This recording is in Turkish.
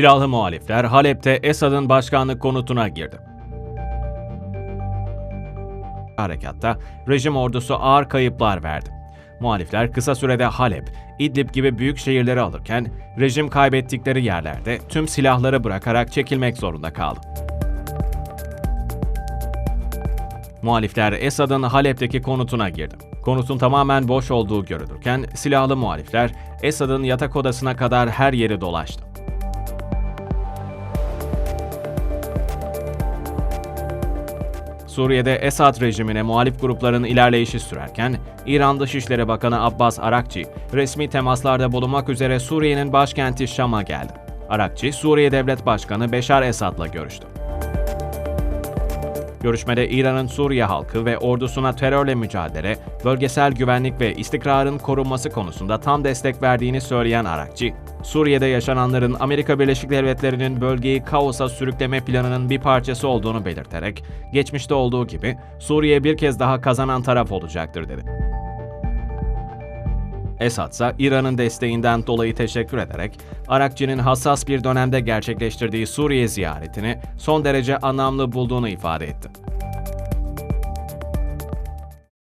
Silahlı muhalifler Halep'te Esad'ın başkanlık konutuna girdi. Harekatta rejim ordusu ağır kayıplar verdi. Muhalifler kısa sürede Halep, İdlib gibi büyük şehirleri alırken rejim kaybettikleri yerlerde tüm silahları bırakarak çekilmek zorunda kaldı. Muhalifler Esad'ın Halep'teki konutuna girdi. Konutun tamamen boş olduğu görülürken silahlı muhalifler Esad'ın yatak odasına kadar her yeri dolaştı. Suriye'de Esad rejimine muhalif grupların ilerleyişi sürerken, İran Dışişleri Bakanı Abbas Arakçi, resmi temaslarda bulunmak üzere Suriye'nin başkenti Şam'a geldi. Arakçi, Suriye Devlet Başkanı Beşar Esad'la görüştü. Görüşmede İran'ın Suriye halkı ve ordusuna terörle mücadele, bölgesel güvenlik ve istikrarın korunması konusunda tam destek verdiğini söyleyen Arakçı, Suriye'de yaşananların Amerika Birleşik Devletleri'nin bölgeyi kaosa sürükleme planının bir parçası olduğunu belirterek, geçmişte olduğu gibi Suriye bir kez daha kazanan taraf olacaktır dedi. Esad ise İran'ın desteğinden dolayı teşekkür ederek Arakçı'nın hassas bir dönemde gerçekleştirdiği Suriye ziyaretini son derece anlamlı bulduğunu ifade etti.